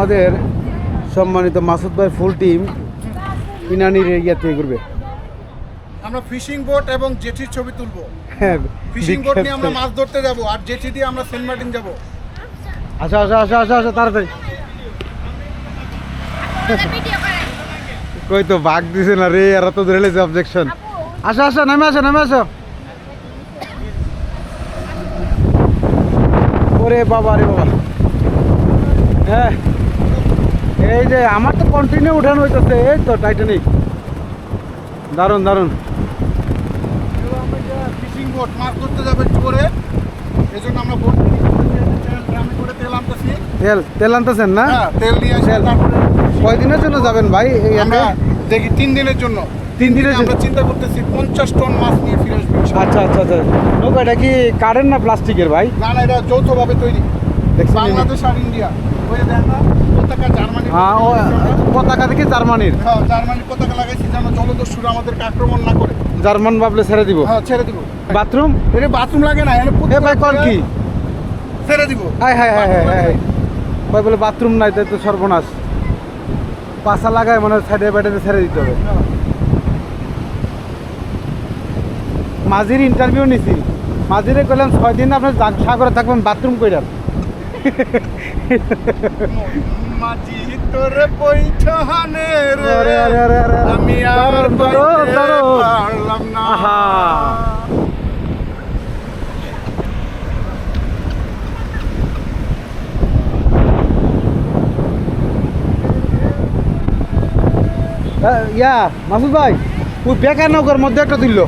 আমাদের সম্মানিত মাসুদ ভাই ফুল টিম ইনানির ইয়াতে করবে আমরা ফিশিং বোট এবং জেটির ছবি তুলবো। হ্যাঁ ফিশিং বোট নিয়ে আমরা মাছ ধরতে যাব আর জেটি দিয়ে আমরা সেন্ট মার্টিন যাব। আসো আসো আসো আসো আসো তাড়াতাড়ি। কই তো বাঘ দিছে না রে আর তো ধরে লেছে অবজেকশন আসো আসো নামে আসো নামে আসো। ওরে বাবা রে বাবা। হ্যাঁ। এই যে আমার তো কন্টিনিউ উঠানো হইতেছে এই তো টাইটানিক দারুণ দারুণ ফিশিং বোট মাছ যাবে এই জন্য আমরা বোট তেল আনতেছি। তেল তেল আনতেছেন না? হ্যাঁ তেল নিয়ে এসে তেল। তারপরে কয়দিনের জন্য যাবেন ভাই আমরা দেখি তিন দিনের জন্য। তিন দিনের আমরা চিন্তা করতেছি পঞ্চাশ টন মাছ নিয়ে ফিরে আসব আচ্ছা আচ্ছা আচ্ছা। কি কারেন্ট না প্লাস্টিকের ভাই? না না এটা যৌথভাবে তৈরি। বাংলাদেশ আর ইন্ডিয়া। ওই যে দেখ না? পতাকা জার্মানি হ্যাঁ পতাকা জার্মানির। হ্যাঁ জার্মানির পতাকা লাগাইছি যেন জলদস্যুরা আমাদেরকে আক্রমণ না করে। জার্মান ভাবলে ছেড়ে দিব। হ্যাঁ ছেড়ে দিব। বাথরুম? এটা বাথরুম লাগে না এখানে এ ভাই কর কি? ছেড়ে দিব। ভাই বলে বাথরুম নাই তাই তো সর্বনাশ। পাশা লাগায় মানে সাইডে বাইডে ছেড়ে দিতে হবে। মাঝির ইন্টারভিউ নিছি। মাঝিরে কইলাম ছয় দিন আপনার সাগরে থাকবেন বাথরুম কইরাম মাঝি তোরে পৈঠানে রে। আমি আর। পারলাম না আহা। ইয়া মাসুদ ভাই ওই বেকার নৌকার মধ্যে একটা তুললো